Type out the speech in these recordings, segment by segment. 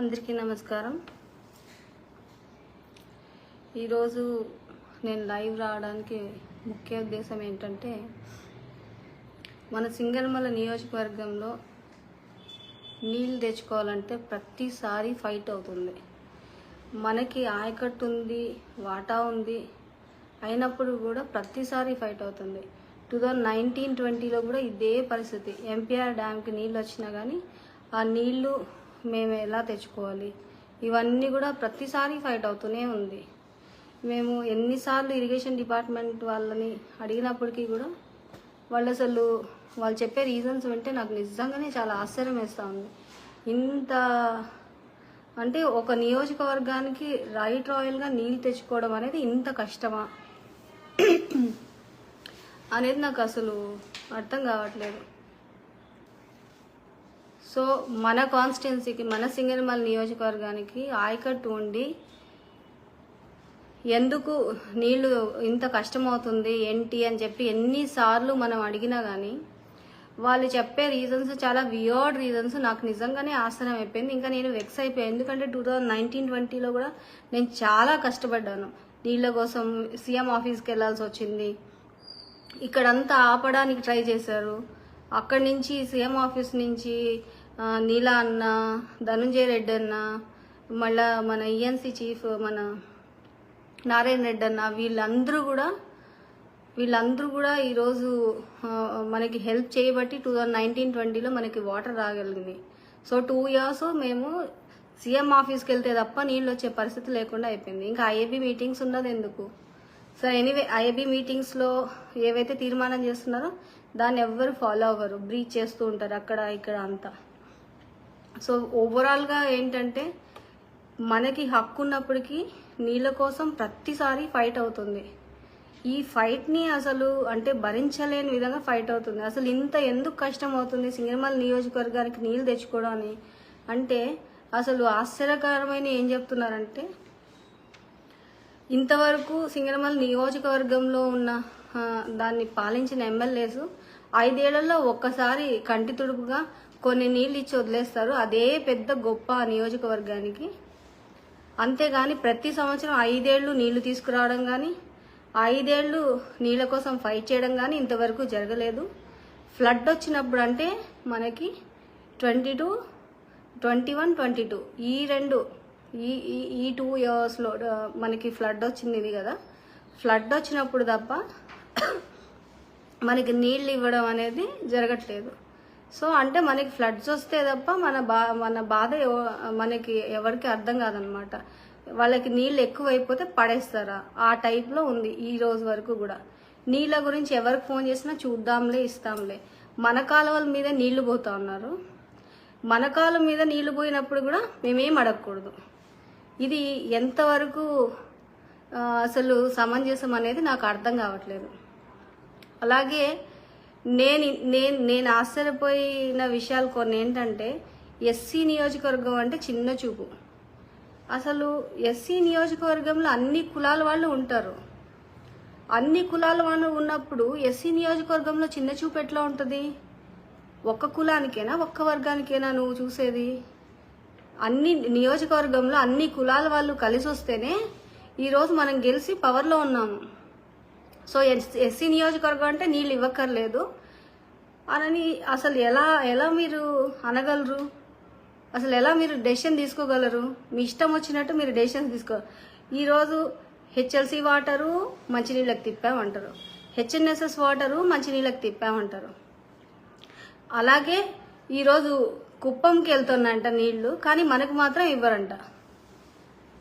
అందరికీ నమస్కారం. ఈరోజు నేను లైవ్ రావడానికి ముఖ్య ఉద్దేశం ఏంటంటే మన సింగనమల నియోజకవర్గంలో నీళ్ళు తెచ్చుకోవాలంటే ప్రతిసారి ఫైట్ అవుతుంది. మనకి ఆయకట్టు ఉంది వాటా ఉంది అయినప్పుడు కూడా ప్రతిసారి ఫైట్ అవుతుంది. టూ థౌజండ్ నైన్టీన్ ట్వంటీలో కూడా ఇదే పరిస్థితి. ఎంపీఆర్ డ్యామ్కి నీళ్ళు వచ్చినా కానీ ఆ నీళ్ళు మేము ఎలా తెచ్చుకోవాలి? ఇవన్నీ కూడా ప్రతిసారి ఫైట్ అవుతూనే ఉంది. మేము ఎన్నిసార్లు ఇరిగేషన్ డిపార్ట్మెంట్ వాళ్ళని అడిగినప్పటికీ కూడా వాళ్ళు అసలు వాళ్ళు చెప్పే రీజన్స్ వింటే నాకు నిజంగానే చాలా ఆశ్చర్యం వేస్తూ ఉంది. ఇంత అంటే ఒక నియోజకవర్గానికి రైట్ రాయల్గా నీళ్ళు తెచ్చుకోవడం అనేది ఇంత కష్టమా? అనేది నాకు అసలు అర్థం కావట్లేదు. సో మన కాన్స్టిట్యున్సీకి మన సింగనమల నియోజకవర్గానికి ఆయకట్టు ఉండి ఎందుకు నీళ్ళు ఇంత కష్టమవుతుంది ఏంటి అని చెప్పి ఎన్నిసార్లు మనం అడిగినా కానీ వాళ్ళు చెప్పే రీజన్స్ చాలా వియర్డ్ రీజన్స్ నాకు నిజంగానే ఆశ్చర్యం అయిపోయింది. ఇంకా నేను వెక్స్ అయిపోయాను. ఎందుకంటే టూ థౌజండ్ నైన్టీన్ ట్వంటీలో కూడా నేను చాలా కష్టపడ్డాను. నీళ్ళ కోసం సీఎం ఆఫీస్కి వెళ్ళాల్సి వచ్చింది. ఇక్కడంతా ఆపడానికి ట్రై చేశారు. అక్కడి నుంచి సీఎం ఆఫీస్ నుంచి నీలా అన్న ధనుంజయ రెడ్డి అన్న మళ్ళా మన ఈఎన్సీ చీఫ్ మన నారాయణ రెడ్డి అన్న వీళ్ళందరూ కూడా వీళ్ళందరూ కూడా ఈరోజు మనకి హెల్ప్ చేయబట్టి టూ థౌజండ్ నైన్టీన్ ట్వంటీలో మనకి వాటర్ రాగలిగింది. సో టూ ఇయర్స్ మేము సీఎం ఆఫీస్కి వెళ్తే తప్ప నీళ్ళు వచ్చే పరిస్థితి లేకుండా అయిపోయింది. ఇంకా ఐఏబీ మీటింగ్స్ ఉన్నది ఎందుకు? సో ఎనీవే ఐఏబీ మీటింగ్స్లో ఏవైతే తీర్మానం చేస్తున్నారో దాన్ని ఎవ్వరు ఫాలో అవ్వరు. బ్రీచ్ చేస్తూ ఉంటారు అక్కడ ఇక్కడ అంతా. సో ఓవరాల్గా ఏంటంటే మనకి హక్కు ఉన్నప్పటికీ నీళ్ళ కోసం ప్రతిసారి ఫైట్ అవుతుంది. ఈ ఫైట్ని అసలు అంటే భరించలేని విధంగా ఫైట్ అవుతుంది. అసలు ఇంత ఎందుకు కష్టం అవుతుంది సింగనమల నియోజకవర్గానికి నీళ్ళు తెచ్చుకోవడం అని? అంటే అసలు ఆశ్చర్యకరమైన ఏం చెప్తున్నారంటే ఇంతవరకు సింగనమల నియోజకవర్గంలో ఉన్న దాన్ని పాలించిన ఎమ్మెల్యేస్ ఐదేళ్ళలో ఒక్కసారి కంటి తుడుపుగా కొన్ని నీళ్ళు ఇచ్చి వదిలేస్తారు. అదే పెద్ద గొప్ప నియోజకవర్గానికి. అంతేగాని ప్రతి సంవత్సరం ఐదేళ్ళు నీళ్ళు తీసుకురావడం కానీ ఐదేళ్ళు నీళ్ళ కోసం ఫైట్ చేయడం కానీ ఇంతవరకు జరగలేదు. ఫ్లడ్ వచ్చినప్పుడు అంటే మనకి twenty two twenty one twenty two ఈ రెండు ఈ ఈ ఈ టూ ఇయర్స్లో మనకి ఫ్లడ్ వచ్చింది ఇది కదా. ఫ్లడ్ వచ్చినప్పుడు తప్ప మనకి నీళ్ళు ఇవ్వడం అనేది జరగట్లేదు. సో అంటే మనకి ఫ్లడ్స్ వస్తే తప్ప మన బా మన బాధ ఎవ- మనకి ఎవరికి అర్థం కాదనమాట. వాళ్ళకి నీళ్ళు ఎక్కువైపోతే పడేస్తారా? ఆ టైప్లో ఉంది ఈ రోజు వరకు కూడా. నీళ్ళ గురించి ఎవరికి ఫోన్ చేసినా చూద్దాంలే ఇస్తాంలే. మన కాలువల మీద నీళ్ళు పోతా ఉన్నారు. మన కాలం మీద నీళ్ళు పోయినప్పుడు కూడా మేమేం అడగకూడదు. ఇది ఎంతవరకు అసలు సమంజసం అనేది నాకు అర్థం కావట్లేదు. అలాగే నేను నేను నేను ఆశ్చర్యపోయిన విషయాలు కొన్ని ఏంటంటే ఎస్సీ నియోజకవర్గం అంటే చిన్న చూపు. అసలు ఎస్సీ నియోజకవర్గంలో అన్ని కులాల వాళ్ళు ఉంటారు. అన్ని కులాల వాళ్ళు ఉన్నప్పుడు ఎస్సీ నియోజకవర్గంలో చిన్న చూపు ఎట్లా ఉంటుంది? ఒక్క కులానికేనా ఒక్క వర్గానికైనా నువ్వు చూసేది? అన్ని నియోజకవర్గంలో అన్ని కులాల వాళ్ళు కలిసి వస్తేనే ఈరోజు మనం గెలిచి పవర్లో ఉన్నాము. సో ఎస్ ఎస్సీ నియోజకవర్గం అంటే నీళ్ళు ఇవ్వక్కర్లేదు. అనని అసలు ఎలా ఎలా మీరు అనగలరు? అసలు ఎలా మీరు డెసిషన్ తీసుకోగలరు? మీ ఇష్టం వచ్చినట్టు మీరు డెసిషన్ తీసుకో ఈరోజు హెచ్ఎల్సి వాటరు మంచినీళ్ళకి తిప్పామంటారు. హెచ్ఎన్ఎస్ఎస్ వాటరు మంచినీళ్ళకి తిప్పామంటారు. అలాగే ఈరోజు కుప్పంకి వెళ్తున్నంట నీళ్ళు కానీ మనకు మాత్రం ఇవ్వరంట.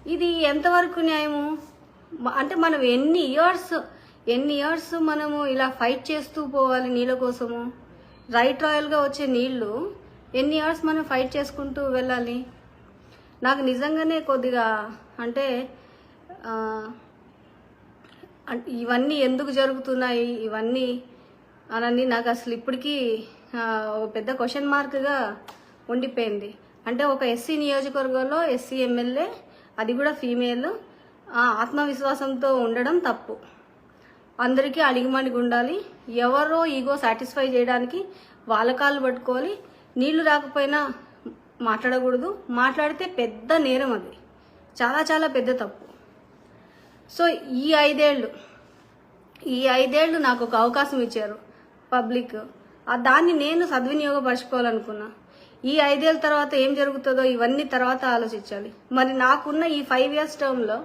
ఇది ఎంతవరకు న్యాయము? అంటే మనం ఎన్ని ఇయర్స్ ఎన్ని ఇయర్స్ మనము ఇలా ఫైట్ చేస్తూ పోవాలి నీళ్ళ కోసము? రైట్ రాయల్గా వచ్చే నీళ్ళు ఎన్ని ఇయర్స్ మనం ఫైట్ చేసుకుంటూ వెళ్ళాలి? నాకు నిజంగానే కొద్దిగా అంటే ఇవన్నీ ఎందుకు జరుగుతున్నాయి ఇవన్నీ అనని నాకు అసలు ఇప్పటికీ ఒక పెద్ద క్వశ్చన్ మార్క్గా ఉండిపోయింది. అంటే ఒక ఎస్సీ నియోజకవర్గంలో ఎస్సీ ఎమ్మెల్యే అది కూడా ఫీమేల్ ఆ, ఆత్మవిశ్వాసంతో ఉండడం తప్పు. అందరికీ అడిగిమడిగి ఉండాలి. ఎవరో ఈగో సాటిస్ఫై చేయడానికి వాళ్ళ కాళ్ళు పట్టుకోవాలి. నీళ్ళు రాకపోయినా మాట్లాడకూడదు. మాట్లాడితే పెద్ద నేరం అది. చాలా చాలా పెద్ద తప్పు. సో ఈ ఐదేళ్ళు ఈ ఐదేళ్ళు నాకు ఒక అవకాశం ఇచ్చారు పబ్లిక్. ఆ దాన్ని నేను సద్వినియోగపరచుకోవాలనుకున్నా. ఈ ఐదేళ్ళ తర్వాత ఏం జరుగుతుందో ఇవన్నీ తర్వాత ఆలోచించాలి. మరి నాకున్న ఈ ఫైవ్ ఇయర్స్ టర్మ్లో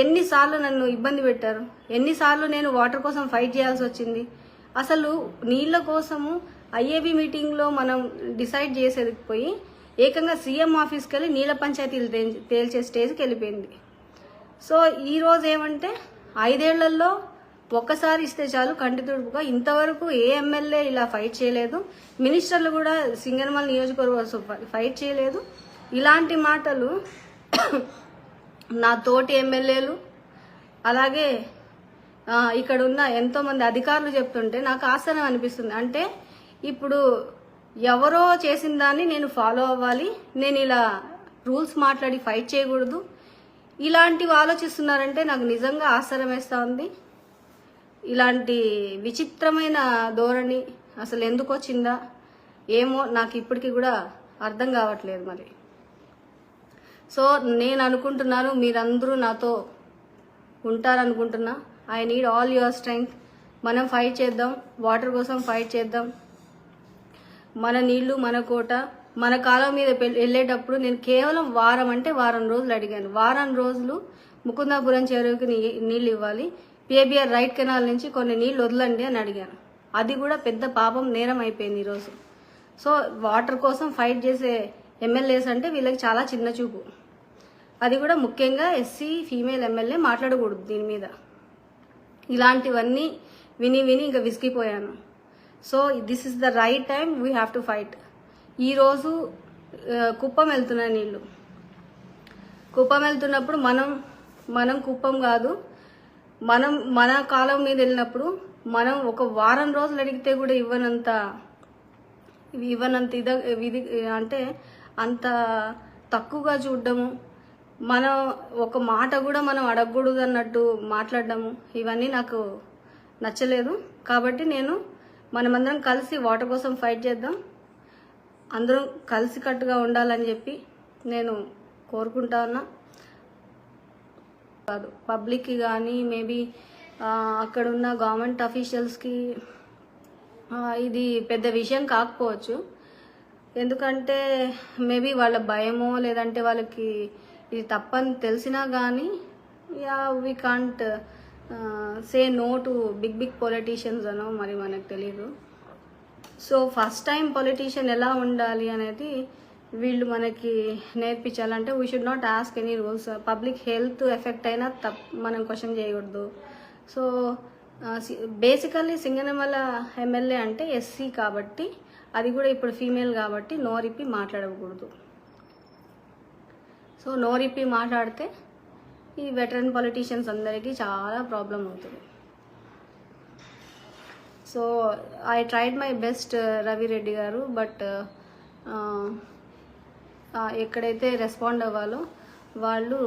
ఎన్నిసార్లు నన్ను ఇబ్బంది పెట్టారు? ఎన్నిసార్లు నేను వాటర్ కోసం ఫైట్ చేయాల్సి వచ్చింది? అసలు నీళ్ళ కోసము ఐఏబి మీటింగ్లో మనం డిసైడ్ చేసేది పోయి ఏకంగా సీఎం ఆఫీస్కి వెళ్ళి నీళ్ళ పంచాయతీలు తేల్చే స్టేజ్కి వెళ్ళిపోయింది. సో ఈ రోజు ఏమంటే ఐదేళ్ళలో ఒక్కసారి ఇస్తే చాలు కంటి తుడుపుగా. ఇంతవరకు ఏ ఎమ్మెల్యే ఇలా ఫైట్ చేయలేదు. మినిస్టర్లు కూడా సింగనమల్ నియోజకవర్గం ఫైట్ చేయలేదు. ఇలాంటి మాటలు నా తోటి ఎమ్మెల్యేలు అలాగే ఇక్కడ ఉన్న ఎంతోమంది అధికారులు చెప్తుంటే నాకు ఆశ్చర్యం అనిపిస్తుంది. అంటే ఇప్పుడు ఎవరో చేసిన దాన్ని నేను ఫాలో అవ్వాలి నేను ఇలా రూల్స్ మాట్లాడి ఫైట్ చేయకూడదు ఇలాంటివి ఆలోచిస్తున్నారంటే నాకు నిజంగా ఆశ్చర్యం వేస్తూ ఉంది. ఇలాంటి విచిత్రమైన ధోరణి అసలు ఎందుకు వచ్చిందా? ఏమో నాకు ఇప్పటికీ కూడా అర్థం కావట్లేదు మరి. సో నేను అనుకుంటున్నాను మీరందరూ నాతో ఉంటారనుకుంటున్నా. I need all your strength మనం ఫైట్ చేద్దాం. వాటర్ కోసం ఫైట్ చేద్దాం. మన నీళ్ళు మన కోట మన కాలం మీద పె- వెళ్ళేటప్పుడు నేను కేవలం వారం అంటే వారం రోజులు అడిగాను. వారం రోజులు ముకుందాపురం చెరువుకి నీళ్ళు ఇవ్వాలి. పిఏబిఆర్ రైట్ కెనాల్ నుంచి కొన్ని నీళ్ళు వదలండి అని అడిగాను. అది కూడా పెద్ద పాపం నేరం అయిపోయింది ఈరోజు. సో వాటర్ కోసం ఫైట్ చేసే ఎమ్మెల్యేస్ అంటే వీళ్ళకి చాలా చిన్న చూపు. అది కూడా ముఖ్యంగా ఎస్సీ ఫీమేల్ ఎమ్మెల్యే మాట్లాడకూడదు దీని మీద. ఇలాంటివన్నీ విని విని ఇంకా విసిగిపోయాను. So this is the right time we have to fight ఈరోజు కుప్పం వెళ్తున్నాయి నీళ్ళు. కుప్పం వెళ్తున్నప్పుడు మనం మనం కుప్పం కాదు మనం మన కాలం మీద వెళ్ళినప్పుడు మనం ఒక వారం రోజులు అడిగితే కూడా ఇవ్వనంత ఇవ్వనంత ఇద ఇది అంటే అంత తక్కువగా చూడడము. మనం ఒక మాట కూడా మనం అడగకూడదు అన్నట్టు మాట్లాడడము ఇవన్నీ నాకు నచ్చలేదు. కాబట్టి నేను మనమందరం కలిసి వాటర్ కోసం ఫైట్ చేద్దాం. అందరం కలిసికట్టుగా ఉండాలని చెప్పి నేను కోరుకుంటా ఉన్నా. కాదు పబ్లిక్కి కానీ మేబీ అక్కడ ఉన్న గవర్నమెంట్ అఫీషియల్స్కి ఇది పెద్ద విషయం కాకపోవచ్చు. ఎందుకంటే మేబీ వాళ్ళ భయమో లేదంటే వాళ్ళకి ఇది తప్పని తెలిసినా కానీ yeah we can't say no to big big politicians అనో మరి మనకు తెలియదు సో ఫస్ట్ టైం పొలిటీషియన్ ఎలా ఉండాలి అనేది వీళ్ళు మనకి నేర్పించాలంటే we should not ask any rules public health effect అయినా తప్ మనం క్వశ్చన్ చేయకూడదు. సో బేసికల్లీ సింగనమల ఎమ్మెల్యే అంటే ఎస్సీ కాబట్టి అది కూడా ఇప్పుడు ఫీమేల్ కాబట్టి నోరిప్పి మాట్లాడకూడదు. సో నోరిప్పి మాట్లాడితే ఈ వెటరన్ పొలిటీషియన్స్ అందరికీ చాలా ప్రాబ్లం అవుతుంది. So I tried my best Ravi Reddy garu but uh, uh, uh, ఎక్కడైతే రెస్పాండ్ అవ్వాలో వాళ్ళు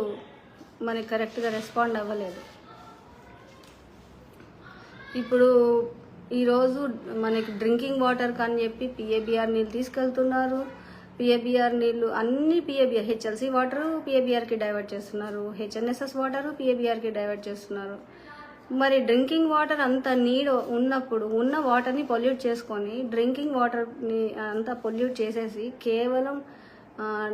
మనకి కరెక్ట్గా రెస్పాండ్ అవ్వలేదు. ఇప్పుడు ఈరోజు మనకి డ్రింకింగ్ వాటర్ అని చెప్పి పిఏబిఆర్ నీళ్ళు తీసుకెళ్తున్నారు. పిఏబిఆర్ నీళ్ళు అన్ని పిఏబిఆర్ హెచ్ఎల్సి వాటర్ పిఏబిఆర్కి డైవర్ట్ చేస్తున్నారు. హెచ్ఎన్ఎస్ఎస్ వాటర్ పిఏబిఆర్కి డైవర్ట్ చేస్తున్నారు. మరి డ్రింకింగ్ వాటర్ అంత నీడ్ ఉన్నప్పుడు ఉన్న వాటర్ని పొల్యూట్ చేసుకొని డ్రింకింగ్ వాటర్ని అంతా పొల్యూట్ చేసేసి కేవలం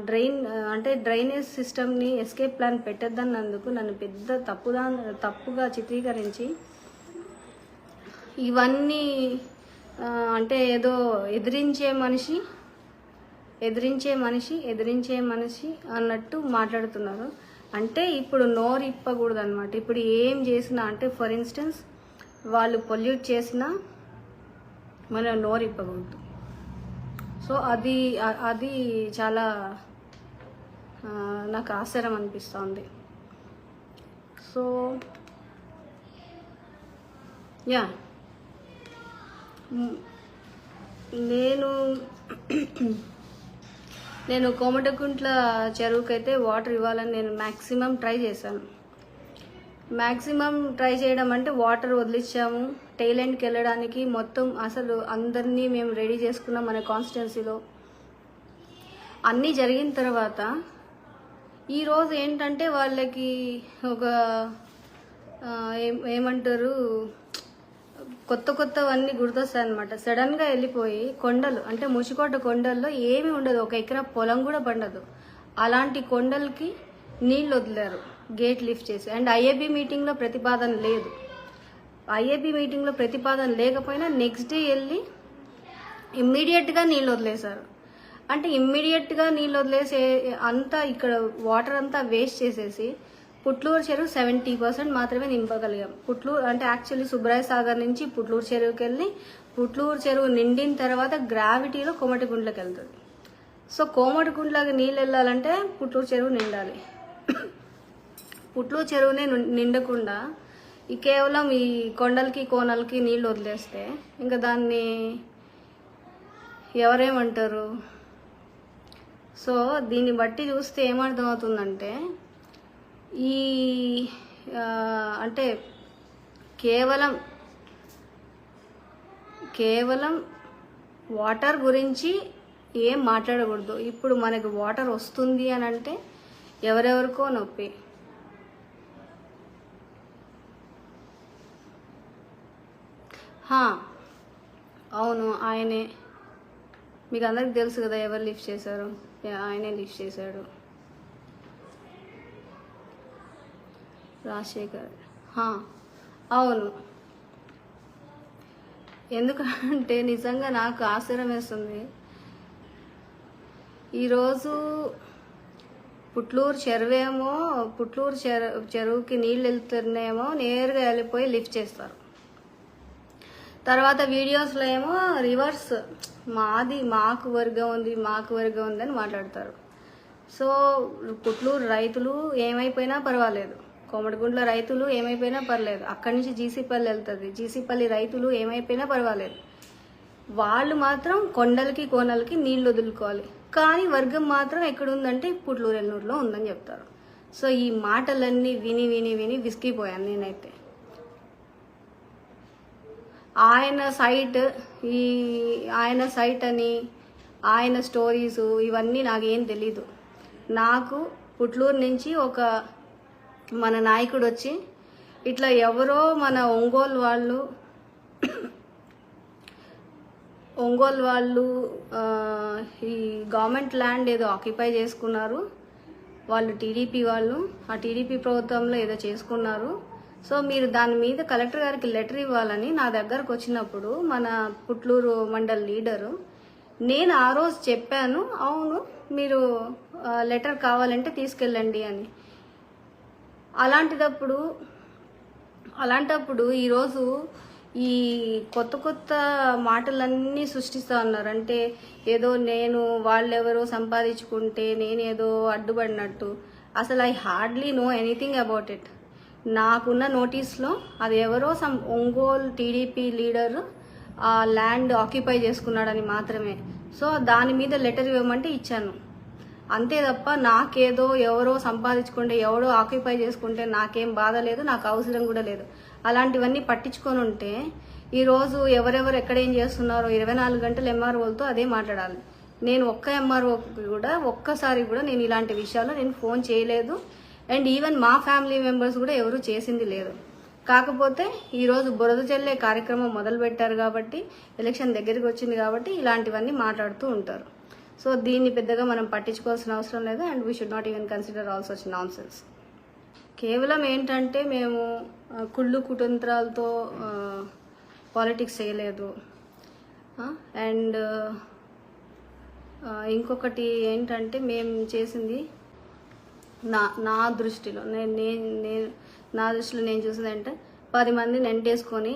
డ్రైన్ అంటే డ్రైనేజ్ సిస్టమ్ని ఎస్కేప్ ప్లాన్ పెట్టద్దన్నందుకు నన్ను పెద్ద తప్పుదా తప్పుగా చిత్రీకరించి ఇవన్నీ అంటే ఏదో ఎదిరించే మనిషి ఎదిరించే మనిషి ఎదిరించే మనిషి అన్నట్టు మాట్లాడుతున్నారు. అంటే ఇప్పుడు నోరు ఇప్పకూడదు అనమాట ఇప్పుడు ఏం చేసినా అంటే ఫర్ ఇన్స్టెన్స్ వాళ్ళు పొల్యూట్ చేసినా మనం నోరు ఇప్పకూడదు. సో అది అది చాలా నాకు ఆశ్చర్యం అనిపిస్తుంది. So yeah. నేను నేను కోమటకుంట్ల చెరువుకైతే వాటర్ ఇవ్వాలని నేను మ్యాక్సిమం ట్రై చేశాను. మ్యాక్సిమం ట్రై చేయడం అంటే వాటర్ వదిలించాము టైలెండ్కి వెళ్ళడానికి మొత్తం అసలు అందరినీ మేము రెడీ చేసుకున్నాం మన కాన్స్టిట్యున్సీలో. అన్నీ జరిగిన తర్వాత ఈరోజు ఏంటంటే వాళ్ళకి ఒక ఏం ఏమంటారు? కొత్త కొత్తవన్నీ గుర్తొస్తాయి అనమాట సడన్గా వెళ్ళిపోయి కొండలు అంటే ముసికోట కొండల్లో ఏమీ ఉండదు. ఒక ఎకరా పొలం కూడా పండదు. అలాంటి కొండలకి నీళ్ళు వదిలారు. గేట్ లిఫ్ట్ చేసి. అండ్ ఐఏబీ మీటింగ్లో ప్రతిపాదన లేదు. ఐఏబీ మీటింగ్లో ప్రతిపాదన లేకపోయినా నెక్స్ట్ డే వెళ్ళి ఇమ్మీడియట్గా నీళ్ళు వదిలేశారు. అంటే ఇమ్మీడియట్గా నీళ్ళు వదిలేసే అంతా ఇక్కడ వాటర్ అంతా వేస్ట్ చేసేసి పుట్లూరు చెరువు సెవెంటీ పర్సెంట్ మాత్రమే నింపగలిగాం. పుట్లూరు అంటే యాక్చువల్లీ సుబ్రాయ సాగర్ నుంచి పుట్లూరు చెరువుకి వెళ్ళి పుట్లూరు చెరువు నిండిన తర్వాత గ్రావిటీలో కోమటిగుండ్లకి వెళ్తుంది సో కోమటిగుండ్లకి నీళ్ళు వెళ్ళాలంటే పుట్లూరు చెరువు నిండాలి. పుట్లూరు చెరువునే నిండకుండా ఈ కేవలం ఈ కొండలకి కోనలకి నీళ్ళు వదిలేస్తే ఇంకా దాన్ని ఎవరేమంటారు? సో దీన్ని బట్టి చూస్తే ఏమర్థమవుతుందంటే ఈ అంటే కేవలం కేవలం వాటర్ గురించి ఏం మాట్లాడకూడదు. ఇప్పుడు మనకి వాటర్ వస్తుంది అని అంటే ఎవరెవరికో నొప్పి. హా, అవును ఆయనే. మీకు అందరికి తెలుసు కదా ఎవరు లిఫ్ట్ చేశారు? ఆయనే లిఫ్ట్ చేశాడు. రాజశేఖర్. అవును. ఎందుకంటే నిజంగా నాకు ఆశ్చర్యం వేస్తుంది. ఈరోజు పుట్లూరు చెరువేమో పుట్లూరు చెరు చెరువుకి నీళ్ళు వెళ్తున్నాయేమో నేరుగా వెళ్ళిపోయి లిఫ్ట్ చేస్తారు. తర్వాత వీడియోస్లో ఏమో రివర్స్ మాది మాకు వర్గం ఉంది మాకు వర్గం ఉంది అని మాట్లాడతారు. సో పుట్లూరు రైతులు ఏమైపోయినా పర్వాలేదు. కోమడిగుండ్ల రైతులు ఏమైపోయినా పర్లేదు. అక్కడి నుంచి జీసీపల్లి వెళ్తుంది. జీసీపల్లి రైతులు ఏమైపోయినా పర్వాలేదు. వాళ్ళు మాత్రం కొండలకి కోనలకి నీళ్ళు వదులుకోవాలి. కానీ వర్గం మాత్రం ఎక్కడుందంటే పుట్లూరు ఎన్నూరులో ఉందని చెప్తారు. సో ఈ మాటలన్నీ విని విని విని విసిగిపోయాను నేనైతే. ఆయన సైట్ ఈ ఆయన సైట్ అని ఆయన స్టోరీస్ ఇవన్నీ నాకేం తెలీదు. నాకు పుట్లూరు నుంచి ఒక మన నాయకుడు వచ్చి ఇట్లా ఎవరో మన ఒంగోలు వాళ్ళు ఒంగోలు వాళ్ళు ఈ గవర్నమెంట్ ల్యాండ్ ఏదో ఆక్యుపై చేసుకున్నారు. వాళ్ళు టీడీపీ వాళ్ళు ఆ టీడీపీ ప్రభుత్వంలో ఏదో చేసుకున్నారు. సో మీరు దాని మీద కలెక్టర్ గారికి లెటర్ ఇవ్వాలని నా దగ్గరకు వచ్చినప్పుడు మన పుట్లూరు మండల్ లీడరు నేను ఆ రోజు చెప్పాను అవును మీరు లెటర్ కావాలంటే తీసుకెళ్ళండి అని. అలాంటిదప్పుడు అలాంటప్పుడు ఈరోజు ఈ కొత్త కొత్త మాటలన్నీ సృష్టిస్తూ ఉన్నారు. అంటే ఏదో నేను వాళ్ళెవరో సంపాదించుకుంటే నేనేదో అడ్డుపడినట్టు. అసలు I hardly know anything about it. నాకున్న నోటీస్లో అది ఎవరో సం ఒంగోలు టీడీపీ లీడర్ ఆ ల్యాండ్ ఆక్యుపై చేసుకున్నాడని మాత్రమే. సో దాని మీద లెటర్ ఇవ్వమంటే ఇచ్చాను. అంతే తప్ప నాకేదో ఎవరో సంపాదించుకుంటే ఎవడో ఆక్యుపై చేసుకుంటే నాకేం బాధ లేదు నాకు అవసరం కూడా లేదు. అలాంటివన్నీ పట్టించుకొని ఉంటే ఈరోజు ఎవరెవరు ఎక్కడ ఏం చేస్తున్నారో ఇరవై నాలుగు గంటలు ఎంఆర్ఓలతో అదే మాట్లాడాలి. నేను ఒక్క ఎంఆర్ఓ కూడా ఒక్కసారి కూడా నేను ఇలాంటి విషయాల్లో నేను ఫోన్ చేయలేదు. అండ్ ఈవెన్ మా ఫ్యామిలీ మెంబర్స్ కూడా ఎవరు చేసింది లేదు. కాకపోతే ఈరోజు బురద చల్లే కార్యక్రమం మొదలు పెట్టారు కాబట్టి ఎలక్షన్ దగ్గరికి వచ్చింది కాబట్టి ఇలాంటివన్నీ మాట్లాడుతూ ఉంటారు. సో దీన్ని పెద్దగా మనం పట్టించుకోవాల్సిన అవసరం లేదు and we should not even consider also nonsense కేవలం ఏంటంటే మేము కుళ్ళు కుతంత్రాలతో పాలిటిక్స్ చేయలేదు. అండ్ ఇంకొకటి ఏంటంటే మేము చేసింది నా నా దృష్టిలో నేను నేను నేను నా దృష్టిలో నేను చూసింది అంటే పది మందిని ఎంటేసుకొని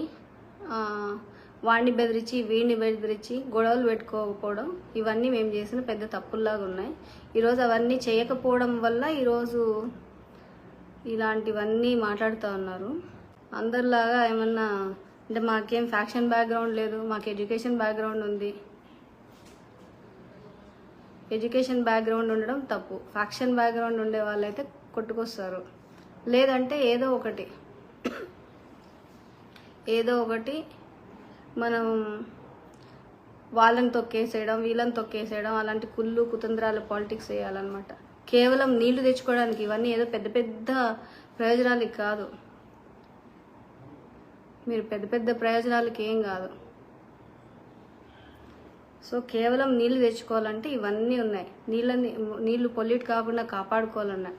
వాడిని బెదిరించి వీడిని బెదిరించి గొడవలు పెట్టుకోకపోవడం ఇవన్నీ మేము చేసిన పెద్ద తప్పుల్లాగా ఉన్నాయి. ఈరోజు అవన్నీ చేయకపోవడం వల్ల ఈరోజు ఇలాంటివన్నీ మాట్లాడుతూ ఉన్నారు. అందరిలాగా ఏమన్నా అంటే మాకేం ఫ్యాక్షన్ బ్యాక్గ్రౌండ్ లేదు మాకు ఎడ్యుకేషన్ బ్యాక్గ్రౌండ్ ఉంది. ఎడ్యుకేషన్ బ్యాక్గ్రౌండ్ ఉండడం తప్పు. ఫ్యాక్షన్ బ్యాక్గ్రౌండ్ ఉండే వాళ్ళైతే కొట్టుకొస్తారు. లేదంటే ఏదో ఒకటి. ఏదో ఒకటి మనం వాళ్ళని తొక్కేసేయడం వీళ్ళని తొక్కేసేయడం అలాంటి కుళ్ళు కుతంత్రాలు పాలిటిక్స్ చేయాలన్నమాట కేవలం నీళ్ళు తెచ్చుకోవడానికి ఇవన్నీ ఏదో పెద్ద పెద్ద ప్రయోజనాలకి కాదు. మీరు పెద్ద పెద్ద ప్రయోజనాలకి ఏం కాదు. సో కేవలం నీళ్ళు తెచ్చుకోవాలంటే ఇవన్నీ ఉన్నాయి. నీళ్ళని నీళ్ళు పొల్యూట్ కాకుండా కాపాడుకోవాలన్నా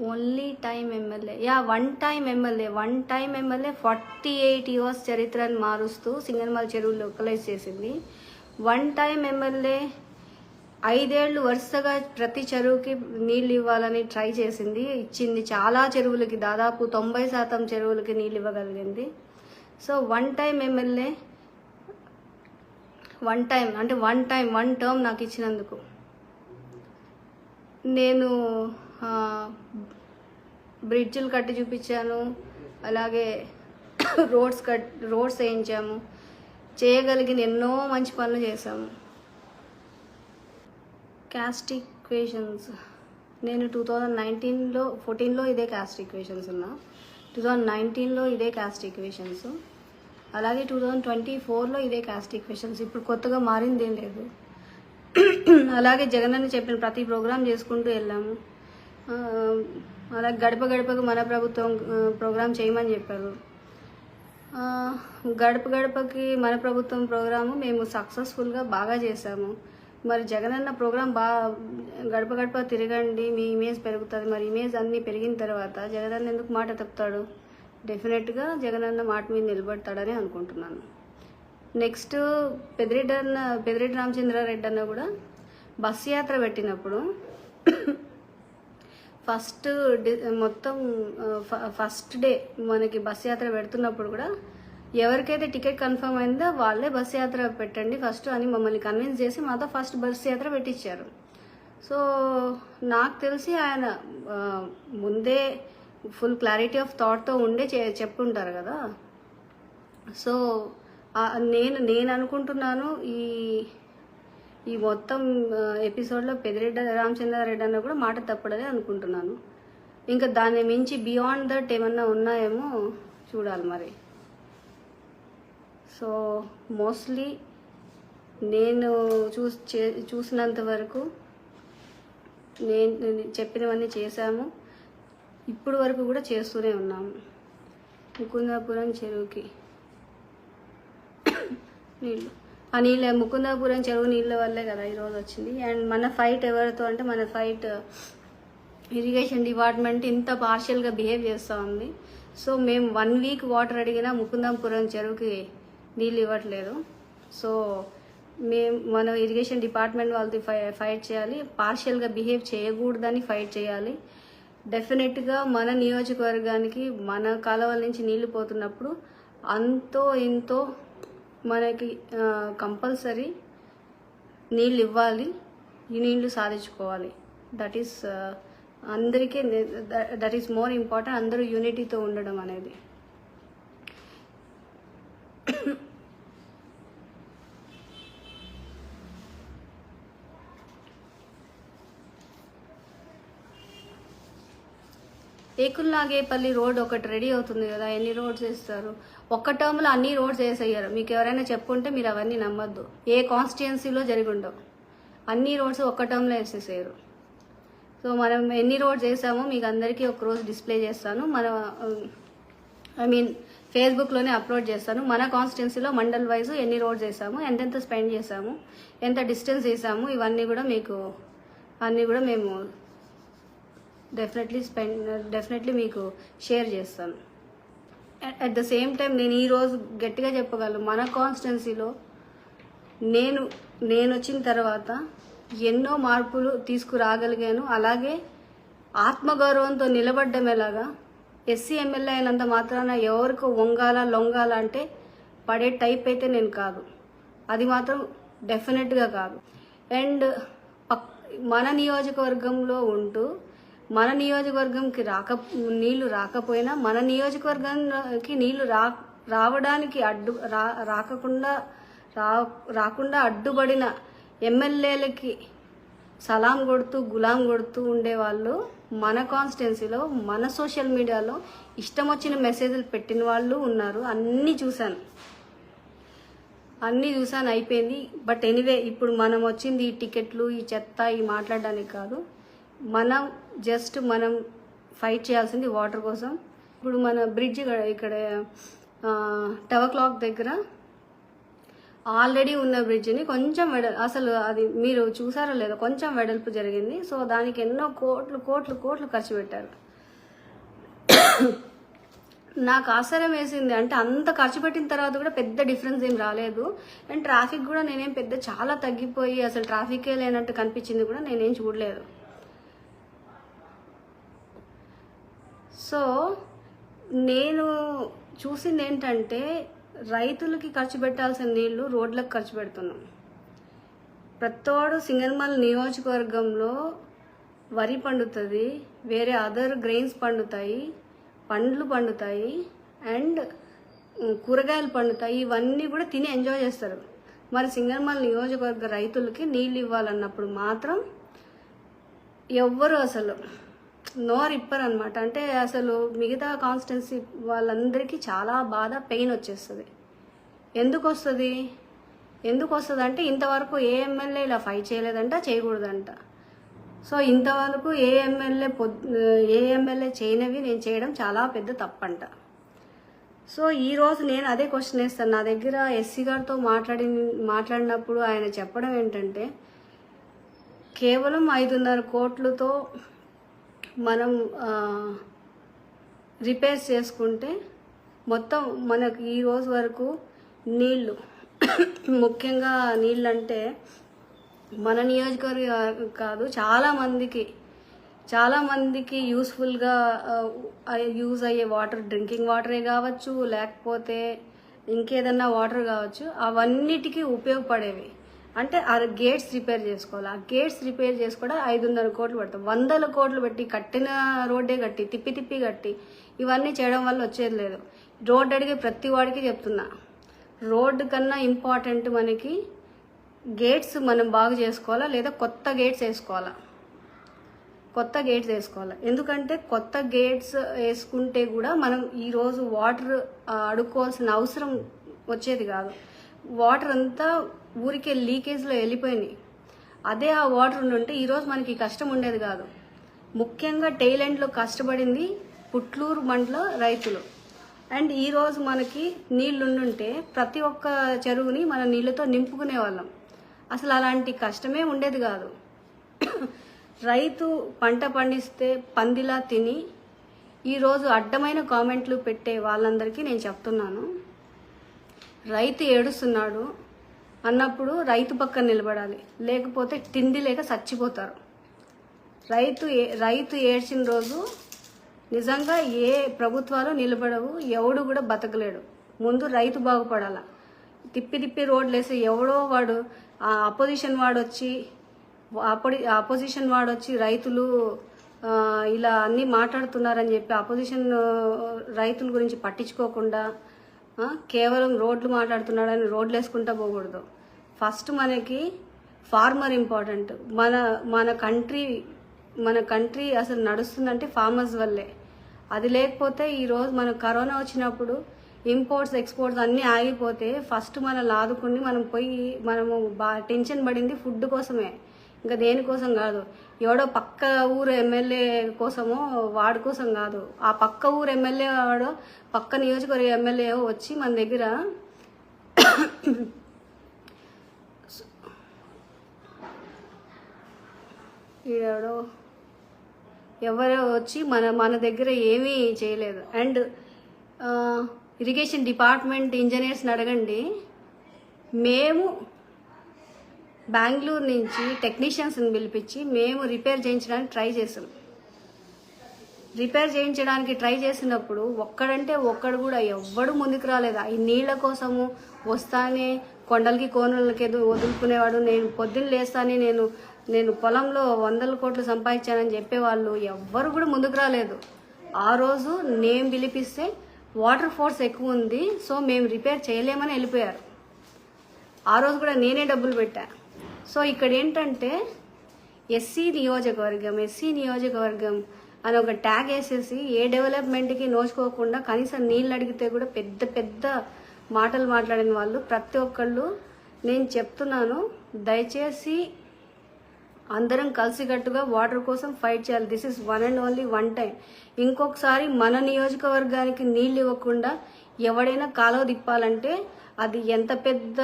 only time MLA yeah one time MLA one time MLA forty eight years చరిత్రను మారుస్తూ సింగన్మల్ చెరువు లోకలైజ్ చేసింది. వన్ టైం ఎమ్మెల్యే ఐదేళ్ళు వరుసగా ప్రతి చెరువుకి నీళ్ళు ఇవ్వాలని ట్రై చేసింది. ఇచ్చింది చాలా చెరువులకి దాదాపు తొంభై శాతం చెరువులకి నీళ్ళు ఇవ్వగలిగింది. So one time MLA one time అంటే వన్ టైం వన్ టర్మ్ నాకు ఇచ్చినందుకు. నేను బ్రిడ్జ్లు కట్టి చూపించాను. అలాగే రోడ్స్ కట్ రోడ్స్ వేయించాము. చేయగలిగిన ఎన్నో మంచి పనులు చేశాము. క్యాస్ట్ ఈక్వేషన్స్ నేను టూ థౌజండ్ నైన్టీన్లో ఫోర్టీన్లో ఇదే క్యాస్ట్ ఈక్వేషన్స్ ఉన్నా. టూ థౌజండ్ నైన్టీన్లో ఇదే క్యాస్ట్ ఈక్వేషన్స్ అలాగే టూ థౌజండ్ ట్వంటీ ఫోర్లో ఇదే క్యాస్ట్ ఈక్వేషన్స్ ఇప్పుడు కొత్తగా మారింది ఏం లేదు. అలాగే జగన్ అని చెప్పిన ప్రతి ప్రోగ్రామ్ చేసుకుంటూ వెళ్ళాము. అలా గడప గడపకు మన ప్రభుత్వం ప్రోగ్రాం ప్రోగ్రామ్ చేయమని చెప్పారు. గడప గడపకి మన ప్రభుత్వం ప్రోగ్రాము మేము సక్సెస్ఫుల్గా బాగా చేశాము. మరి జగనన్న ప్రోగ్రాం బాగా గడప గడప తిరగండి మీ ఇమేజ్ పెరుగుతుంది. మరి ఇమేజ్ అన్నీ పెరిగిన తర్వాత జగనన్న ఎందుకు మాట తప్పుతాడు? డెఫినెట్గా జగనన్న మాట మీద నిలబడతాడని అనుకుంటున్నాను. నెక్స్ట్ పెదిరెడ్డి అన్న పెదిరెడ్డి రామచంద్రారెడ్డి అన్న కూడా బస్సు యాత్ర పెట్టినప్పుడు ఫస్ట్ మొత్తం ఫ- ఫస్ట్ డే మనకి బస్ యాత్ర పెడుతున్నప్పుడు కూడా ఎవరికైతే టికెట్ కన్ఫర్మ్ అయిందో వాళ్ళే బస్ యాత్ర పెట్టండి ఫస్ట్ అని మమ్మల్ని కన్విన్స్ చేసి మాతో ఫస్ట్ బస్ యాత్ర పెట్టించారు సో నాకు తెలిసి ఆయన ముందే ఫుల్ క్లారిటీ ఆఫ్ థాట్తో ఉండే చే చెప్పుంటారు కదా. సో నేను నేను అనుకుంటున్నాను ఈ ఈ మొత్తం ఎపిసోడ్లో పెద్దిరెడ్డి రామచంద్రారెడ్డి అన్న కూడా మాట తప్పడదే అనుకుంటున్నాను. ఇంకా దాన్ని మించి బియాండ్ దట్ ఏమన్నా ఉన్నాయేమో చూడాలి మరి. సో మోస్ట్లీ నేను చూస్ చే- చూసినంత వరకు నేను నేను చెప్పినవన్నీ చేశాము. ఇప్పుడు వరకు కూడా చేస్తూనే ఉన్నాము. ముకుందాపురం చెరువుకి. నీళ్ళు. ఆ నీళ్ళ ముకుందాపురం చెరువు నీళ్ళ వల్లే కదా ఈరోజు వచ్చింది. అండ్ మన ఫైట్ ఎవరితో అంటే మన ఫైట్ ఇరిగేషన్ డిపార్ట్మెంట్ ఇంత పార్షియల్గా బిహేవ్ చేస్తూ ఉంది. సో మేము వన్ వీక్ వాటర్ అడిగినా ముకుందాపురం చెరువుకి నీళ్ళు ఇవ్వట్లేదు. సో మేము మన ఇరిగేషన్ డిపార్ట్మెంట్ వాళ్ళతో ఫై ఫైట్ చేయాలి. పార్షియల్గా బిహేవ్ చేయకూడదని ఫైట్ చేయాలి. డెఫినెట్గా మన నియోజకవర్గానికి మన కాలువల నుంచి నీళ్ళు పోతున్నప్పుడు అంతో ఇంతో మనకి కంపల్సరీ నీళ్ళు ఇవ్వాలి ఈ నీళ్ళు సాధించుకోవాలి. దట్ ఈస్ అందరికీ దట్ ఈస్ మోర్ ఇంపార్టెంట్ అందరూ యూనిటీతో ఉండడం అనేది. ఏకుల్నాగేపల్లి రోడ్ ఒకటి రెడీ అవుతుంది కదా ఎన్ని రోడ్స్ వేస్తారు? ఒక్క టర్మ్లో అన్ని రోడ్స్ వేసేయ్యారు. మీకు ఎవరైనా చెప్పుంటే మీరు అవన్నీ నమ్మద్దు. ఏ కాన్స్టిట్యున్సీలో జరిగి ఉండవు అన్ని రోడ్స్ ఒక్క టర్మ్లో వేసేసారు సో మనం ఎన్ని రోడ్స్ వేసామో మీకు అందరికీ ఒక రోజు డిస్ప్లే చేస్తాను. మన ఐ మీన్ ఫేస్బుక్లోనే అప్లోడ్ చేస్తాను. మన కాన్స్టిట్యున్సీలో మండల్ వైజ్ ఎన్ని రోడ్స్ వేసాము ఎంతెంత స్పెండ్ చేసాము ఎంత డిస్టెన్స్ వేసాము ఇవన్నీ కూడా మీకు అన్నీ కూడా మేము డెఫినెట్లీ స్పెండ్ డెఫినెట్లీ మీకు షేర్ చేస్తాను. అట్ ద సేమ్ టైం నేను ఈరోజు గట్టిగా చెప్పగలను మన కాన్స్టిట్యున్సీలో నేను నేను వచ్చిన తర్వాత ఎన్నో మార్పులు తీసుకురాగలిగాను. అలాగే ఆత్మగౌరవంతో నిలబడ్డం ఎలాగా? ఎస్సీ ఎమ్మెల్యే అయినంత మాత్రాన ఎవరికి వంగాల లొంగాల అంటే పడే టైప్ అయితే నేను కాదు. అది మాత్రం డెఫినెట్గా కాదు. అండ్ మన నియోజకవర్గంలో ఉంటూ మన నియోజకవర్గంకి రాక నీళ్ళు రాకపోయినా మన నియోజకవర్గానికి నీళ్ళు రా రావడానికి అడ్డు రా రాకుండా రా రాకుండా అడ్డుపడిన ఎమ్మెల్యేలకి సలాం కొడుతూ గులాం కొడుతూ ఉండేవాళ్ళు మన కాన్స్టిట్యున్సీలో మన సోషల్ మీడియాలో ఇష్టం వచ్చిన మెసేజ్లు పెట్టిన వాళ్ళు ఉన్నారు. అన్నీ చూశాను. అన్నీ చూసాను అయిపోయింది. బట్ ఎనీవే ఇప్పుడు మనం వచ్చింది ఈ టికెట్లు ఈ చెత్త ఈ మాట్లాడడానికి కాదు. మనం జస్ట్ మనం ఫైట్ చేయాల్సింది వాటర్ కోసం. ఇప్పుడు మన బ్రిడ్జ్ ఇక్కడ టవర్ క్లాక్ దగ్గర ఆల్రెడీ ఉన్న బ్రిడ్జ్ని కొంచెం వెడల్ అసలు అది మీరు చూసారో లేదో కొంచెం వెడల్పు జరిగింది. సో దానికి ఎన్నో కోట్లు కోట్లు కోట్లు ఖర్చు పెట్టారు. నాకు ఆశ్చర్యం వేసింది అంటే అంత ఖర్చు పెట్టిన తర్వాత కూడా పెద్ద డిఫరెన్స్ ఏం రాలేదు. అండ్ ట్రాఫిక్ కూడా నేనేం పెద్ద చాలా తగ్గిపోయి అసలు ట్రాఫికే లేనట్టు కనిపించింది కూడా నేనేం చూడలేదు. సో నేను చూసింది ఏంటంటే రైతులకి ఖర్చు పెట్టాల్సిన నీళ్ళు రోడ్లకు ఖర్చు పెడుతున్నాం. ప్రతోడు సింగన్మల్ నియోజకవర్గంలో వరి పండుతుంది వేరే అదర్ గ్రెయిన్స్ పండుతాయి పండ్లు పండుతాయి అండ్ కూరగాయలు పండుతాయి ఇవన్నీ కూడా తిని ఎంజాయ్ చేస్తారు. మరి సింగన్మల్ నియోజకవర్గ రైతులకి నీళ్ళు ఇవ్వాలన్నప్పుడు మాత్రం ఎవ్వరు అసలు నోరు రిప్పర్ అనమాట అంటే అసలు మిగతా కాన్స్టెన్సీ వాళ్ళందరికీ చాలా బాధ పెయిన్ వచ్చేస్తుంది. ఎందుకు వస్తుంది ఎందుకు వస్తుంది అంటే ఇంతవరకు ఏ ఎమ్మెల్యే ఇలా ఫైట్ చేయలేదంట చేయకూడదంట. సో ఇంతవరకు ఏ ఎమ్మెల్యే పొద్ ఏ ఎమ్మెల్యే చేయనివి నేను చేయడం చాలా పెద్ద తప్పంట. సో ఈ రోజు నేను అదే క్వశ్చన్ వేస్తాను. నా దగ్గర ఎస్సీ గారితో మాట్లాడి మాట్లాడినప్పుడు ఆయన చెప్పడం ఏంటంటే కేవలం ఐదున్నర కోట్లతో మనం రిపేర్ చేసుకుంటే మొత్తం మనకు ఈ రోజు వరకు నీళ్ళు ముఖ్యంగా నీళ్ళు అంటే మన నియోజకవర్గం కాదు చాలామందికి చాలామందికి యూస్ఫుల్గా యూజ్ అయ్యే వాటర్ డ్రింకింగ్ వాటరే కావచ్చు లేకపోతే ఇంకేదన్నా వాటర్ కావచ్చు అవన్నిటికీ ఉపయోగపడేవి. అంటే ఆ గేట్స్ రిపేర్ చేసుకోవాలి. ఆ గేట్స్ రిపేర్ చేసుకోవడం ఐదున్నర కోట్లు పడతాం వందల కోట్లు పెట్టి కట్టిన రోడ్డే కట్టి తిప్పి తిప్పి కట్టి ఇవన్నీ చేయడం వల్ల వచ్చేది లేదు. రోడ్ అడిగే ప్రతి వాడికి చెప్తున్నా. రోడ్డు కన్నా ఇంపార్టెంట్ మనకి గేట్స్ మనం బాగు చేసుకోవాలా లేదా కొత్త గేట్స్ వేసుకోవాలా? కొత్త గేట్స్ వేసుకోవాలి? ఎందుకంటే కొత్త గేట్స్ వేసుకుంటే కూడా మనం ఈరోజు వాటర్ అడుక్కోవాల్సిన అవసరం వచ్చేది కాదు. వాటర్ అంతా ఊరికే లీకేజ్లో వెళ్ళిపోయినాయి అదే ఆ వాటర్ ఉండుంటే ఈరోజు మనకి కష్టం ఉండేది కాదు. ముఖ్యంగా టైలెండ్లో కష్టపడింది పుట్లూరు మండల రైతులు. అండ్ ఈరోజు మనకి నీళ్ళు ఉండుంటే ప్రతి ఒక్క చెరువుని మన నీళ్ళతో నింపుకునే వాళ్ళం. అసలు అలాంటి కష్టమే ఉండేది కాదు. రైతు పంట పండిస్తే పందిలా తిని ఈరోజు అడ్డమైన కామెంట్లు పెట్టే వాళ్ళందరికీ నేను చెప్తున్నాను. రైతు ఏడుస్తున్నాడు. అన్నప్పుడు రైతు పక్కన నిలబడాలి. లేకపోతే తిండి లేక చచ్చిపోతారు. రైతు ఏ రైతు ఏడ్చిన రోజు నిజంగా ఏ ప్రభుత్వాలు నిలబడవు ఎవడు కూడా బతకలేడు. ముందు రైతు బాగుపడాల. తిప్పి తిప్పి రోడ్లు వేసి ఎవడో వాడు ఆ అపోజిషన్ వాడు వచ్చి అపోజిషన్ వాడు వచ్చి రైతులు ఇలా అన్నీ మాట్లాడుతున్నారని చెప్పి అపోజిషన్ రైతుల గురించి పట్టించుకోకుండా కేవలం రోడ్లు మాట్లాడుతున్నాడని రోడ్లు వేసుకుంటా పోకూడదు. ఫస్ట్ మనకి ఫార్మర్ ఇంపార్టెంట్. మన మన కంట్రీ మన కంట్రీ అసలు నడుస్తుందంటే ఫార్మర్స్ వల్లే. అది లేకపోతే ఈరోజు మన కరోనా వచ్చినప్పుడు ఇంపోర్ట్స్ ఎక్స్పోర్ట్స్ అన్నీ ఆగిపోతే ఫస్ట్ మనం లాదుకుని మనం పోయి మనము బా టెన్షన్ పడింది ఫుడ్ కోసమే. ఇంకా దేనికోసం కాదు. ఎవడో పక్క ఊరు ఎమ్మెల్యే కోసమో వాడి కోసం కాదు. ఆ పక్క ఊరు ఎమ్మెల్యే వాడో పక్క నియోజకవర్గ ఎమ్మెల్యే వచ్చి మన దగ్గర ఈడెవడో ఎవరో వచ్చి మన మన దగ్గర ఏమీ చేయలేదు. అండ్ ఇరిగేషన్ డిపార్ట్మెంట్ ఇంజనీర్స్ని అడగండి. మేము బెంగళూరు నుంచి టెక్నీషియన్స్ని పిలిపించి మేము రిపేర్ చేయించడానికి ట్రై చేసాం రిపేర్ చేయించడానికి ట్రై చేసినప్పుడు ఒక్కడంటే ఒక్కడు కూడా ఎవ్వడు ముందుకు రాలేదు. ఈ నీళ్ళ కోసము వస్తానే కొండలకి కోనలకి ఎదు వదులుకునేవాడు. నేను పొద్దున్న లేస్తానే నేను నేను పొలంలో వందల కోట్లు సంపాదించానని చెప్పేవాళ్ళు ఎవ్వరు కూడా ముందుకు రాలేదు. ఆ రోజు నేను పిలిపిస్తే వాటర్ ఫోర్స్ ఎక్కువ ఉంది సో మేము రిపేర్ చేయలేమని వెళ్ళిపోయారు. ఆ రోజు కూడా నేనే డబ్బులు పెట్టా. సో ఇక్కడ ఏంటంటే ఎస్సీ నియోజకవర్గం ఎస్సీ నియోజకవర్గం అని ఒక ట్యాగ్ వేసేసి ఏ డెవలప్మెంట్కి నోచుకోకుండా కనీసం నీళ్ళు అడిగితే కూడా పెద్ద పెద్ద మాటలు మాట్లాడిన వాళ్ళు ప్రతి ఒక్కళ్ళు. నేను చెప్తున్నాను దయచేసి అందరం కలిసికట్టుగా వాటర్ కోసం ఫైట్ చేయాలి. This is one and only one time ఇంకొకసారి మన నియోజకవర్గానికి నీళ్ళు ఇవ్వకుండా ఎవడైనా కాలువ తిప్పాలంటే అది ఎంత పెద్ద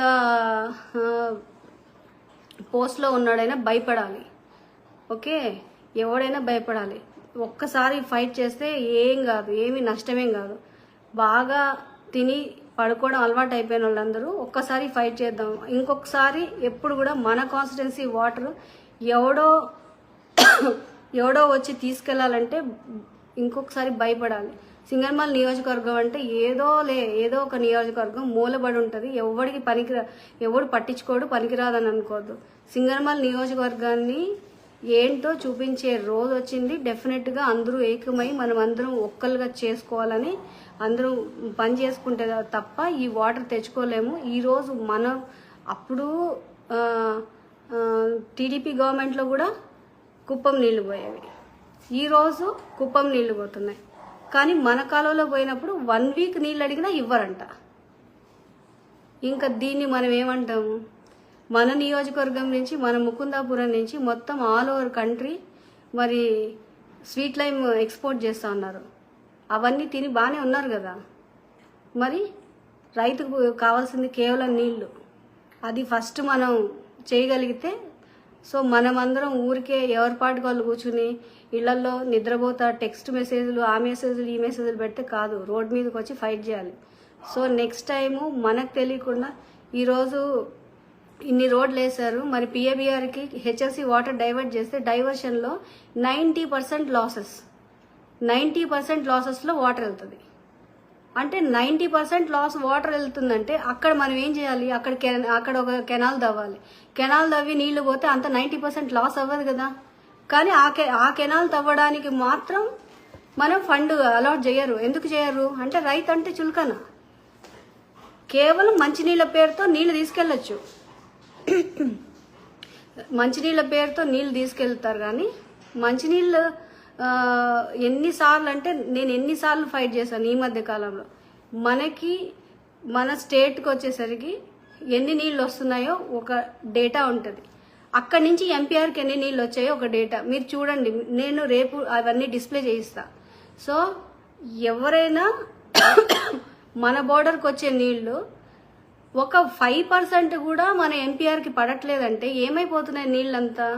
పోస్ట్లో ఉన్నాడైనా భయపడాలి. ఓకే? ఎవడైనా భయపడాలి. ఒక్కసారి ఫైట్ చేస్తే ఏం కాదు ఏమి నష్టమేం కాదు. బాగా తిని పడుకోవడం అలవాటు అయిపోయిన వాళ్ళందరూ ఒక్కసారి ఫైట్ చేద్దాం. ఇంకొకసారి ఎప్పుడు కూడా మన కాన్స్టిట్యున్సీ వాటర్ ఎవడో ఎవడో వచ్చి తీసుకెళ్ళాలంటే ఇంకొకసారి భయపడాలి. సింగర్మల్ నియోజకవర్గం అంటే ఏదో లే ఏదో ఒక నియోజకవర్గం మూలబడి ఉంటుంది. ఎవడికి పనికిరా ఎవడు పట్టించుకోడు పనికిరాదని అనుకోవద్దు. సింగర్మల్ నియోజకవర్గాన్ని ఏంటో చూపించే రోజు వచ్చింది. డెఫినెట్గా అందరూ ఏకమై మనం అందరం ఒక్కలుగా చేసుకోవాలని అందరం పని చేసుకుంటే తప్ప ఈ వాటర్ తెచ్చుకోలేము. ఈరోజు మనం అప్పుడు టీడీపీ గవర్నమెంట్లో కూడా కుప్పం నీళ్ళు పోయేవి. ఈరోజు కుప్పం నీళ్ళు పోతున్నాయి. కానీ మన కాలంలో పోయినప్పుడు వన్ వీక్ నీళ్ళు అడిగినా ఇవ్వరంట. ఇంకా దీన్ని మనం ఏమంటాము? మన నియోజకవర్గం నుంచి మన ముకుందాపురం నుంచి మొత్తం ఆల్ ఓవర్ కంట్రీ మరి స్వీట్ లైమ్ ఎక్స్పోర్ట్ చేస్తూ ఉన్నారు. అవన్నీ తిని బాగానే ఉన్నారు కదా. మరి రైతుకు కావాల్సింది కేవలం నీళ్ళు. అది ఫస్ట్ మనం చేయగలిగితే సో మనమందరం ఊరికే ఎవరి పాటికి వాళ్ళు కూర్చుని ఇళ్ళలో నిద్రపోతా టెక్స్ట్ మెసేజ్లు ఆ మెసేజ్లు ఈ మెసేజ్లు పెడితే కాదు రోడ్ మీదకి వచ్చి ఫైట్ చేయాలి. సో నెక్స్ట్ టైము మనకు తెలియకుండా ఈరోజు ఇన్ని రోడ్లు వేశారు మరి పిఏబిఆర్కి హెచ్ఎస్సి వాటర్ డైవర్ట్ చేస్తే డైవర్షన్లో ninety percent losses ninety percent లాసెస్లో water వెళ్తుంది. అంటే నైంటీ పర్సెంట్ లాస్ వాటర్ వెళ్తుందంటే అక్కడ మనం ఏం చేయాలి? అక్కడ కెన అక్కడ ఒక కెనాల్ తవ్వాలి కెనాల్ తవ్వి నీళ్ళు పోతే అంత నైంటీ పర్సెంట్ లాస్ అవ్వదు కదా? కానీ ఆ కె ఆ కెనాల్ తవ్వడానికి మాత్రం మనం ఫండ్ అలాట్ చేయరు. ఎందుకు చేయరు? అంటే రైతు అంటే చులకన. కేవలం మంచినీళ్ళ పేరుతో నీళ్ళు తీసుకెళ్ళొచ్చు. మంచినీళ్ళ పేరుతో నీళ్ళు తీసుకెళ్తారు కానీ మంచినీళ్ళు ఎన్నిసార్లు అంటే నేను ఎన్నిసార్లు ఫైట్ చేశాను ఈ మధ్య కాలంలో. మనకి మన స్టేట్కి వచ్చేసరికి ఎన్ని నీళ్ళు వస్తున్నాయో ఒక డేటా ఉంటుంది. అక్కడి నుంచి ఎంపీఆర్కి ఎన్ని నీళ్ళు వచ్చాయో ఒక డేటా. మీరు చూడండి నేను రేపు అవన్నీ డిస్ప్లే చేయిస్తా. సో ఎవరైనా మన బోర్డర్కి వచ్చే నీళ్ళు ఒక ఫైవ్ పర్సెంట్ కూడా మన ఎంపీఆర్కి పడట్లేదంటే ఏమైపోతున్నాయి నీళ్ళంతా?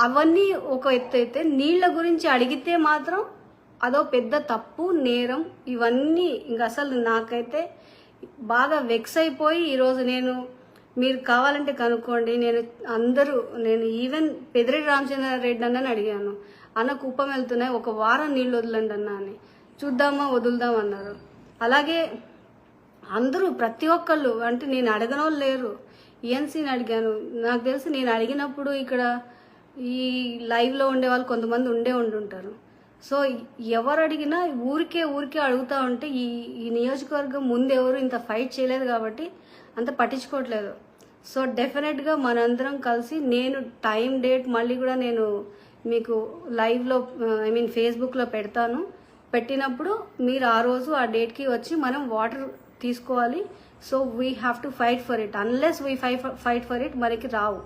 అవన్నీ ఒక ఎత్తు అయితే నీళ్ళ గురించి అడిగితే మాత్రం అదో పెద్ద తప్పు నేరం ఇవన్నీ ఇంక అసలు నాకైతే బాగా వెక్స్ అయిపోయి ఈరోజు నేను మీరు కావాలంటే కనుక్కోండి. నేను అందరూ నేను ఈవెన్ పెదిరెడ్డి రామచంద్రారెడ్డి అన్నని అడిగాను. అన్న కుప్పం వెళ్తున్నాయి ఒక వారం నీళ్ళు వదలండి అన్న అని. చూద్దామా వదులుదాం అన్నారు. అలాగే అందరూ ప్రతి ఒక్కళ్ళు అంటే నేను అడగనోళ్ళు లేరు. ఈఎన్సీని అడిగాను. నాకు తెలిసి నేను అడిగినప్పుడు ఇక్కడ ఈ లైవ్లో ఉండే వాళ్ళు కొంతమంది ఉండే ఉండుంటారు. సో ఎవరు అడిగినా ఊరికే ఊరికే అడుగుతా ఉంటే ఈ ఈ నియోజకవర్గం ముందు ఎవరు ఇంత ఫైట్ చేయలేదు కాబట్టి అంత పట్టించుకోవట్లేదు. సో డెఫినెట్గా మనందరం కలిసి నేను టైం డేట్ మళ్ళీ కూడా నేను మీకు లైవ్లో ఐ మీన్ ఫేస్బుక్లో పెడతాను. పెట్టినప్పుడు మీరు ఆ రోజు ఆ డేట్కి వచ్చి మనం వాటర్ తీసుకోవాలి. So we have to fight for it unless we fight fight for it మనకి రావు.